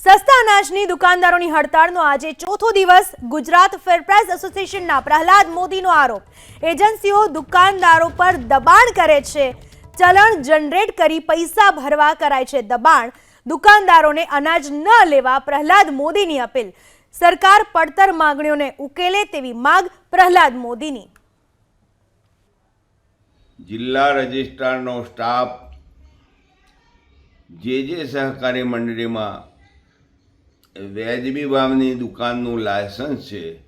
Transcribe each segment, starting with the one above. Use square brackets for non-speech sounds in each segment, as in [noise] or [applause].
સસ્તા અનાજની દુકાનદારોની હડતાળનો આજે ચોથો દિવસ ગુજરાત ફેર પ્રાઇસ એસોસિએશનના પ્રહલાદ મોદીનો આરોપ. એજન્સીઓ દુકાનદારો પર દબાણ કરે છે. ચલણ જનરેટ કરી પૈસા ભરવા કરાય છે દબાણ. દુકાનદારોને અનાજ ન લેવા પ્રહલાદ મોદીની અપીલ. સરકાર પડતર માંગણીઓને ઉકેલે તેવી માગ પ્રહલાદ મોદીની. જિલ્લા રજિસ્ટ્રારનો સ્ટાફ જે જે સહકારી મંડળીમાં વ્યાજબી ભાવની દુકાનનું લાયસન્સ છે.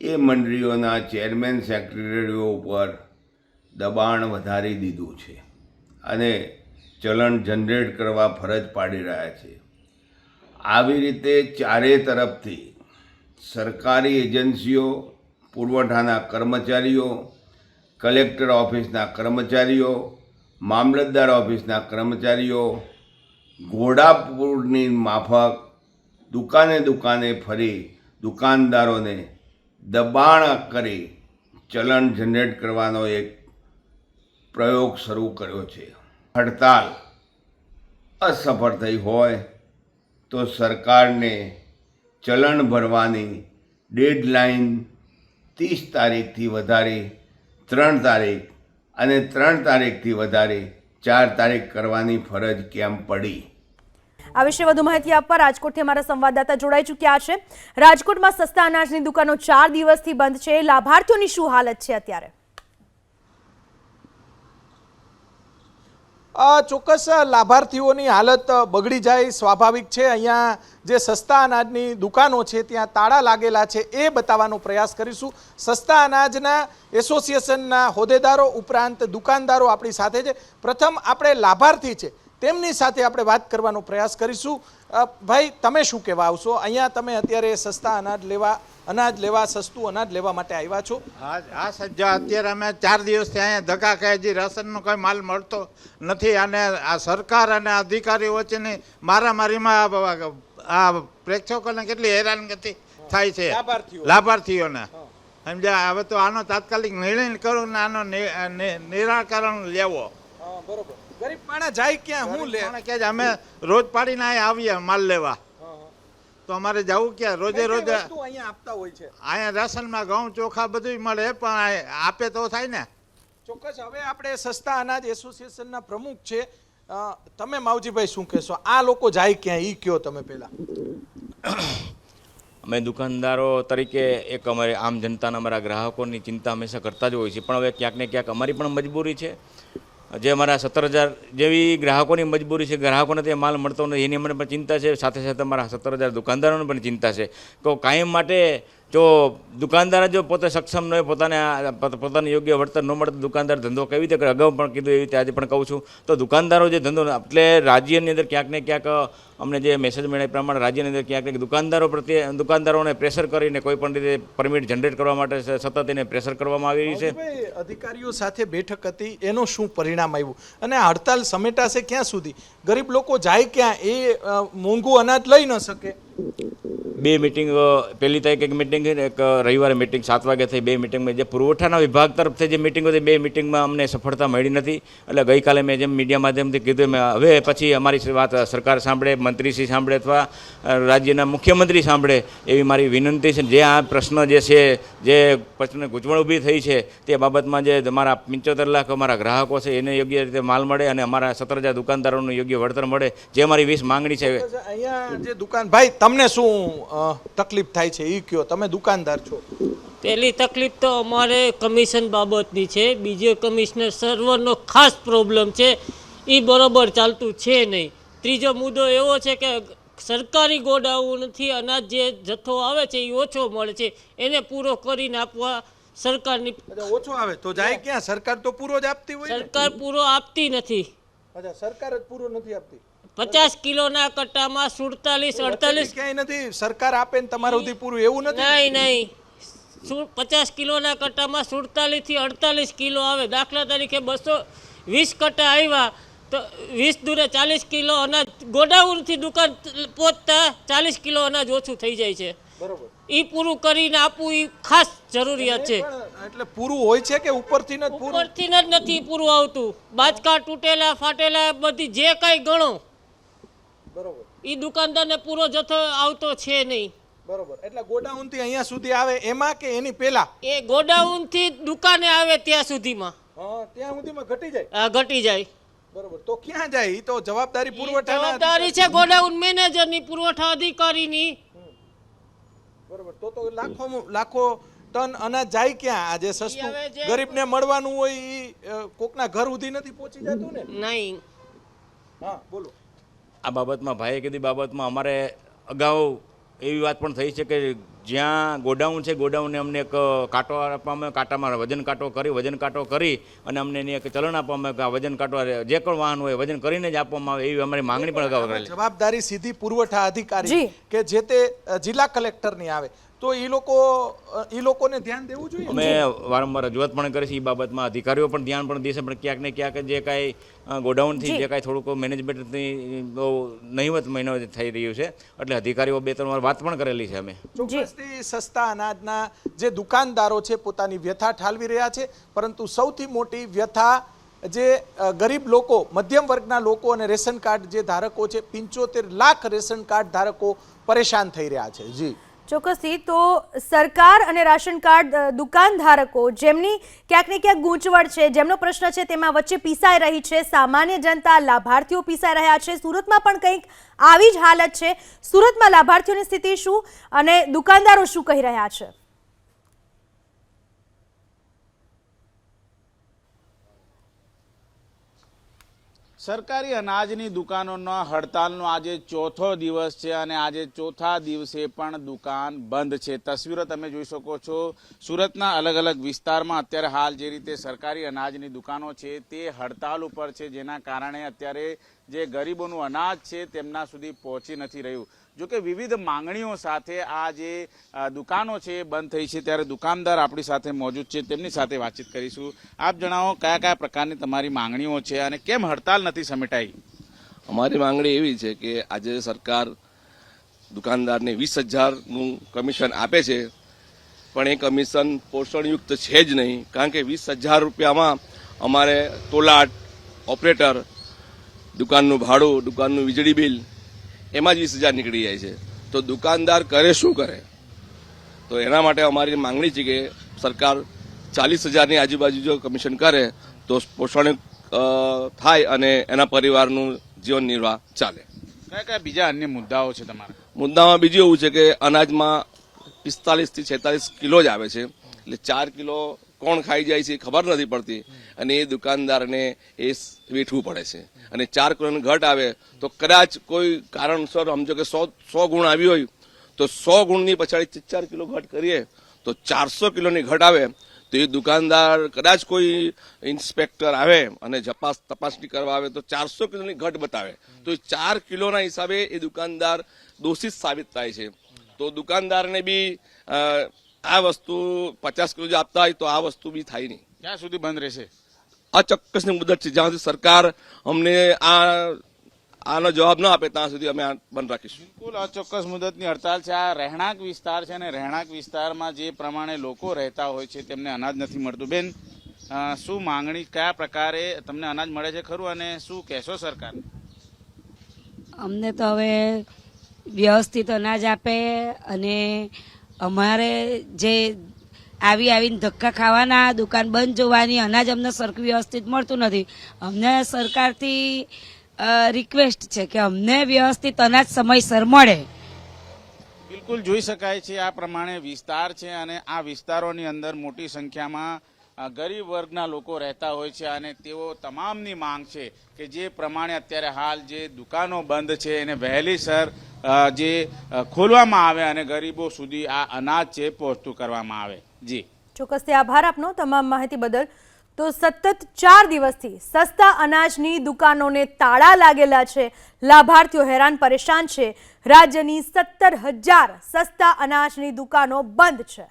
એ મંડળીઓના ચેરમેન સેક્રેટરીઓ ઉપર દબાણ વધારી દીધું છે અને ચલણ જનરેટ કરવા ફરજ પાડી રહ્યા છે. આવી રીતે ચારે તરફથી સરકારી એજન્સીઓ, પુરવઠાના કર્મચારીઓ, કલેક્ટર ઓફિસના કર્મચારીઓ, મામલતદાર ઓફિસના કર્મચારીઓ ઘોડાપુરની માફક દુકાને દુકાને ફરી દુકાનદારોને દબાણ કરી ચલણ જનરેટ કરવાનો એક પ્રયોગ શરૂ કર્યો છે. હડતાલ અસફળ થઈ હોય તો સરકારને ચલણ ભરવાની ડેડલાઇન ત્રીસ તારીખથી વધારી, ત્રણ તારીખ અને ત્રણ તારીખથી વધારી, ચાર તારીખ કરવાની ફરજ કેમ પડી? આ વિશે વધુ માહિતી આપવા રાજકોટથી અમારા સંવાદદાતા જોડાઈ ચૂક્યા છે. રાજકોટમાં સસ્તા અનાજની દુકાનો ચાર દિવસથી બંધ છે. લાભાર્થીઓની શું હાલત છે અત્યારે? ચોક્કસ લાભાર્થીઓની હાલત બગડી જાય, સ્વાભાવિક છે. અહીંયા જે સસ્તા અનાજની દુકાનો છે, ત્યાં તાળા લાગેલા છે, એ બતાવવાનો પ્રયાસ કરીશું. સસ્તા અનાજના એસોસિએશનના હોદ્દેદારો ઉપરાંત દુકાનદારો આપણી સાથે છે. પ્રથમ આપણે લાભાર્થી છે. તેમની સાથે આપણે વાત કરવાનો પ્રયાસ કરીશું. ભાઈ તમે શું કહેવા આવશો? અહીંયા તમે અત્યારે સસ્તા અનાજ લેવા અનાજ લેવા સસ્તું અનાજ લેવા માટે આવ્યા છો. હા હા સજ્જા અત્યારે અમે ચાર દિવસથી અહીંયા ધક્કા ખાઈ રાશનનો કોઈ માલ મળતો નથી અને આ સરકાર અને અધિકારીઓ વચ્ચેની મારામારીમાં આ- પ્રેક્ષકોને કેટલી હેરાનગતિ થાય છે. લાભાર્થીઓ. લાભાર્થીઓને. સમજ્યા? હવે તો આનો તાત્કાલિક નિર્ણય કરો ને આનો નિરાકરણ લેવો. બરોબર. ગરીબ માણસ જાય ક્યાં? હું લે? કે અમે રોજ પાડીને અહીંયા આવીએ માલ લેવા. તો અમારે જવું ક્યાં? રોજે રોજ અહીંયા આપતા હોય છે. અહીંયા રાશનમાં ઘઉં ચોખા બધું મળે પણ આપે તો થાય ને. ચોક્કસ હવે આપણે સસ્તા અનાજ એસોસિએશનના પ્રમુખ છે. તમે માવજીભાઈ શું કહેશો? આ લોકો જાય ક્યાં? એ કયો તમે પહેલા. [coughs] અમે દુકાનદારો તરીકે એક અમારે આમ જનતાના અમારા ગ્રાહકોની ચિંતા હંમેશા કરતા જ હોય છે. પણ હવે ક્યાંક ને ક્યાંક અમારી પણ મજબૂરી છે. જે અમારા સત્તર હજાર જેવી ગ્રાહકોની મજબૂરી છે, ગ્રાહકોને તે માલ મળતો નથી. એની અમને પણ ચિંતા છે. સાથે સાથે અમારા સત્તર હજાર દુકાનદારોને પણ ચિંતા છે. તો કાયમ માટે જો દુકાનદાર જો પોતે સક્ષમ ન હોય, પોતાને પોતાને યોગ્ય વળતર ન મળે તો દુકાનદાર ધંધો કેવી રીતે અગાઉ પણ કીધું એવી રીતે, આજે પણ કહું છું. તો દુકાનદારો જે ધંધો, એટલે રાજ્યની અંદર ક્યાંક ને ક્યાંક અમને જે મેસેજ મળ્યા એ પ્રમાણે રાજ્યની અંદર ક્યાંક દુકાનદારો પ્રત્યે, દુકાનદારોને પ્રેશર કરીને કોઈ પણ રીતે પરમિટ જનરેટ કરવા માટે સતત એને પ્રેશર કરવામાં આવી રહી છે. અધિકારીઓ સાથે બેઠક હતી, એનું શું પરિણામ આવ્યું? અને હડતાલ સમેટાશે ક્યાં સુધી? ગરીબ લોકો જાય ક્યાં? એ મોંઘું અનાજ લઈ ન શકે. બે મિટિંગ પહેલી તારીખ એક મિટિંગ એક રવિવારે મિટિંગ સાત વાગે થઈ બે મિટિંગમાં જે પુરવઠાના વિભાગ તરફથી જે મિટિંગ હતી, બે મિટિંગમાં અમને સફળતા મળી નથી. એટલે ગઈકાલે મેં જેમ મીડિયા માધ્યમથી કીધું મેં હવે પછી અમારી વાત સરકાર સાંભળે, મંત્રીશ્રી સાંભળે અથવા રાજ્યના મુખ્યમંત્રી સાંભળે એવી મારી વિનંતી છે. જે આ પ્રશ્ન જે છે, જે પ્રશ્ન ગૂંચવણ ઊભી થઈ છે, તે બાબતમાં જે અમારા પંચોતેર લાખ અમારા ગ્રાહકો છે, એને યોગ્ય રીતે માલ મળે અને અમારા સત્તર હજાર દુકાનદારોનું યોગ્ય વળતર મળે. જે અમારી વીસ માંગણી છે અહીંયા જે દુકાન, ભાઈ, તમને શું તકલીફ થાય છે એ કયો તમે દુકાનદાર છો? પહેલી તકલીફ તો અમારે કમિશન બાબતની છે બીજો કમિશનર સર્વરનો ખાસ પ્રોબ્લેમ છે એ બરોબર ચાલતું છે નહીં. ત્રીજો મુદ્દો એવો છે કે સરકારી ગોડાઉનથી અનાજ જે જથ્થો આવે છે એ ઓછો મળે છે એને પૂરો કરીને આપવા સરકારની ઓછો આવે તો જાય ક્યાં? સરકાર તો પૂરો જ આપતી હોય સરકાર પૂરો આપતી નથી. અચ્છા સરકાર જ પૂરો નથી આપતી. પચાસ કિલોના કટ્ટામાં સુડતાલીસ અડતાલીસ ક્યાંય નથી? સરકાર આપે ને તમારા સુધી પૂરું એવું નથી? નહીં નહીં. પચાસ કિલોના કટ્ટામાં સુડતાલીસથી અડતાલીસ કિલો આવે. દાખલા તરીકે બસો વીસ કટ્ટા આવ્યા તો વીસ દૂરે ચાલીસ કિલો અનાજ. ગોડાઉનથી દુકાન પહોંચતા ચાલીસ કિલો અનાજ ઓછું થઈ જાય છે. એ પૂરું કરીને આપવું એ ખાસ જરૂરિયાત છે. એટલે પૂરું હોય છે કે ઉપરથી જ ઉપરથી જ નથી પૂરું આવતું. બાચકા તૂટેલા ફાટેલા બધી જે કાંઈ ગણો બરોબર. ઈ દુકાનદારને પૂરો જથ્થો આવતો છે નહીં. બરોબર. એટલે ગોડાઉનથી અહીંયા સુધી આવે એમાં કે એની પહેલા? એ ગોડાઉનથી દુકાને આવે ત્યાં સુધીમાં. હા ત્યાં સુધીમાં ઘટી જાય? આ ઘટી જાય. બરોબર. તો ક્યાં જાય? ઈ તો જવાબદારી પુરવઠા જવાબદારી છે ગોડાઉન મેનેજરની પુરવઠા અધિકારીની. બરોબર. તો તો લાખો લાખો ટન અનાજ જાય ક્યાં? આજે સસ્તું ગરીબને મળવાનું હોય ઈ કોકના ઘર સુધી નથી પહોંચી જતું ને? નહીં. હા બોલો. આ બાબતમાં ભાઈએ કીધી બાબતમાં અમારે અગાઉ એવી વાત પણ થઈ છે કે જ્યાં ગોડાઉન છે ગોડાઉનને અમને એક કાંટો આપવામાં આવે, કાંટામાં વજન કાંટો કરી વજન કાંટો કરી અને અમને એની એક ચલણ આપવામાં આવે કે આ વજન કાંટો જે પણ વાહન હોય વજન કરીને જ આપવામાં આવે એવી અમારી માંગણી પણ અગાઉ કરેલી જવાબદારી સીધી પુરવઠા અધિકારી કે જે તે જિલ્લા કલેક્ટરની આવે. તો એ લોકો એ લોકોને ધ્યાન દેવું જોઈએ? અમે વારંવાર રજૂઆત પણ કરી છે એ બાબતમાં. અધિકારીઓ પણ ધ્યાન પણ દેશે પણ ક્યાંક ને ક્યાંક જે કાંઈ ગોડાઉનથી જે. કાંઈ થોડુંક મેનેજમેન્ટની બહુ નહીવત મહિનો થઈ રહ્યું છે એટલે અધિકારીઓ બે ત્રણ વાર વાત પણ કરેલી છે અમે. ચોક્કસથી સસ્તા અનાજના જે દુકાનદારો છે પોતાની વ્યથા ઠાલવી રહ્યા છે પરંતુ સૌથી મોટી વ્યથા જે ગરીબ લોકો મધ્યમ વર્ગના લોકો અને રેશન કાર્ડ જે ધારકો છે પંચોતેર લાખ રેશન કાર્ડ ધારકો પરેશાન થઈ રહ્યા છે. જી. ચોક્કસથી તો સરકાર અને રાશન કાર્ડ દુકાન દુકાનધારકો જેમની ક્યાંક ને ક્યાંક ગૂંચવડ છે, જેમનો પ્રશ્ન છે તેમાં વચ્ચે પીસાઈ રહી છે, સામાન્ય જનતા લાભાર્થીઓ પીસાઈ રહ્યા છે. સુરતમાં પણ કંઈક આવી જ હાલત છે. સુરતમાં લાભાર્થીઓની સ્થિતિ શું અને દુકાનદારો શું કહી રહ્યા છે? સરકારી અનાજની દુકાનોના હડતાલનો આજે ચોથો દિવસ છે અને આજે ચોથા દિવસે પણ દુકાન બંધ છે. તસવીરો તમે જોઈ શકો છો. સુરતના અલગ અલગ વિસ્તારમાં અત્યારે હાલ જે રીતે સરકારી અનાજની દુકાનો છે તે હડતાલ ઉપર છે, જેના કારણે અત્યારે જે ગરીબોનું અનાજ છે તેમના સુધી પહોંચી નથી રહ્યું. જો કે વિવિધ માંગણીઓ સાથે આ જે દુકાનો છે, એ બંધ થઈ છે, ત્યારે દુકાનદાર આપણી સાથે મોજૂદ છે, તેમની સાથે વાતચીત કરીશું. આપ જણાવો, કયા કયા પ્રકારની તમારી માંગણીઓ છે અને કેમ હડતાલ નથી સમેટાઈ? અમારી માંગણી એવી છે કે આજે સરકાર દુકાનદારને વીસ હજારનું કમિશન આપે છે, પણ એ કમિશન પોષણયુક્ત છે જ નહીં, કારણ કે વીસ હજાર રૂપિયામાં અમારે તોલાટ ઓપરેટર, દુકાનનું ભાડું, દુકાનનું વીજળી બિલ એમાં જ વીસ હજાર નીકળી જાય છે. તો દુકાનદાર કરે શું કરે? તો એના માટે અમારી માંગણી છે કે સરકાર ચાલીસ હજારની આજુબાજુ જો કમિશન કરે તો પોષણ થાય અને એના પરિવારનું જીવન નિર્વાહ ચાલે. કયા કયા બીજા અન્ય મુદ્દાઓ છે તમારા? મુદ્દામાં બીજું એવું છે કે અનાજમાં પિસ્તાલીસથી છેતાલીસ કિલો જ આવે છે. એટલે ચાર કિલો કોણ ખાઈ જાય છે ખબર નથી પડતી. અને એ દુકાનદારને એ વેઠવું પડે છે. અને ચાર કિલોની ઘટ આવે તો કદાચ કોઈ કારણસર સમજો કે સો સો ગુણ આવી હોય તો સો ગુણની પછાડી ચાર કિલો ઘટ કરીએ તો ચારસો કિલોની ઘટ આવે તો એ દુકાનદાર કદાચ કોઈ ઇન્સ્પેક્ટર આવે અને જપાસ તપાસણી કરવા આવે તો ચારસો કિલોની ઘટ બતાવે. તો એ ચાર કિલોના હિસાબે એ દુકાનદાર દોષિત સાબિત થાય છે. તો દુકાનદારને બી આ વસ્તુ પચાસ કિલો જો આપતા હોય તો આ વસ્તુ બી થાય નહીં. ક્યાં સુધી બંધ રહેશે? આ ચોક્કસની મુદત છે. જ્યાં સુધી સરકાર અમને આ આનો જવાબ ન આપે ત્યાં સુધી અમે બંધ રાખીશું. બિલકુલ અચોક્કસ મુદતની હડતાલ છે. આ રહેણાંક વિસ્તાર છે અને રહેણાંક વિસ્તારમાં જે પ્રમાણે લોકો રહેતા હોય છે તેમને અનાજ નથી મળતું. બેન શું માંગણી કયા પ્રકારે તમને અનાજ મળે છે ખરું અને શું કહેશો સરકાર? અમને તો હવે વ્યવસ્થિત અનાજ આપે અને અમારે જે આવી આવીને ધક્કા ખાવાના, દુકાન બંધ જોવાની, અનાજ અમને સરખું વ્યવસ્થિત મળતું નથી. અમને સરકારથી રિક્વેસ્ટ છે કે અમને વ્યવસ્થિત અનાજ સમયસર મળે. બિલકુલ જોઈ શકાય છે આ પ્રમાણે વિસ્તાર છે અને આ વિસ્તારોની અંદર મોટી સંખ્યામાં ગરીબ વર્ગના લોકો રહેતા હોય છે અને તેઓ તમામની માંગ છે કે જે પ્રમાણે અત્યારે હાલ જે દુકાનો બંધ છે, એને વહેલીસર જે ખોલવામાં આવે અને ગરીબો સુધી આ અનાજ છે પહોંચતું કરવામાં આવે. જી. ચોક્કસથી આભાર આપનો તમામ માહિતી બદલ. તો સતત ચાર દિવસથી સસ્તા અનાજની દુકાનોને તાળા લાગેલા છે. લાભાર્થીઓ હેરાન પરેશાન છે. રાજ્યની સત્તર હજાર સસ્તા અનાજની દુકાનો બંધ છે.